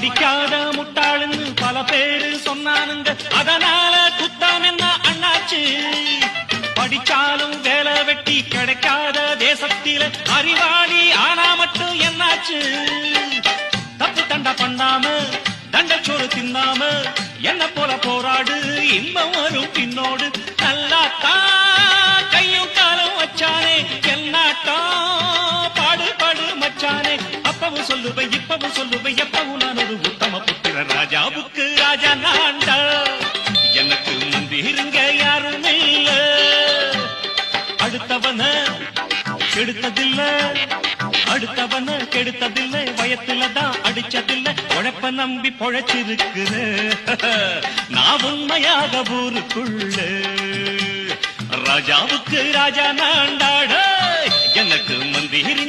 படிக்காத முட்டாளுன்னு பல பேரு சொன்னானுங்க. அதனால குத்தம் என்ன அண்ணாச்சு? படிச்சாலும் வேலை வெட்டி கிடைக்காத தேசத்தில அறிவாளி ஆனா மட்டும் என்னாச்சு? தப்பு தண்டை பண்ணாம தண்டச்சோறு தின்னாம என்ன போல போராடு இன்பம் வரும் பின்னோடு. நல்லா தான் சொல்லுவேன் இப்பவும் சொல்லுவேன் எப்பவும் நான் ஒரு உத்தம புத்திர ராஜாவுக்கு ராஜா நான்டா எனக்கு மந்திருங்க யாரும் இல்ல. அடுத்தவன கெடுத்ததில்ல. அடுத்தவன கெடுத்ததில்ல. வயத்துல தான் அடிச்சதில்ல. உழைப்ப நம்பி பொழைச்சிருக்கிற நான் உண்மையாக ஊருக்குள்ள. ராஜாவுக்கு ராஜா நாண்டாட. எனக்கு மந்திரிங்க யாரும்